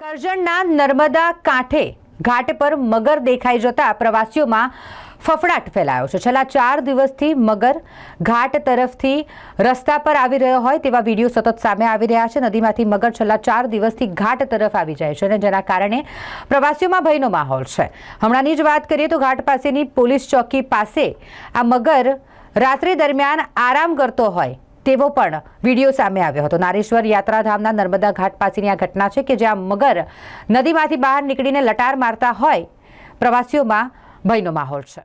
કરજણના નર્મદા કાંઠે ઘાટ પર મગર દેખાઈ જતા પ્રવાસીઓમાં ફફડાટ ફેલાયો છે. છેલ્લા ચાર દિવસથી મગર ઘાટ તરફથી રસ્તા પર આવી રહ્યો હોય તેવા વીડિયો સતત સામે આવી રહ્યા છે. નદીમાંથી મગર છેલ્લા ચાર દિવસથી ઘાટ તરફ આવી જાય છે અને જેના કારણે પ્રવાસીઓમાં ભયનો માહોલ છે. હમણાંની જ વાત કરીએ તો ઘાટ પાસેની પોલીસ ચોકી પાસે આ મગર રાત્રિ દરમિયાન આરામ કરતો હોય તેવો પણ વીડિયો સામે આવ્યો હતો. નારેશ્વર યાત્રાધામના નર્મદા ઘાટ પાસેની આ ઘટના છે કે જ્યાં મગર નદીમાંથી બહાર નીકળીને લટાર મારતા હોય પ્રવાસીઓમાં ભયનો માહોલ છે.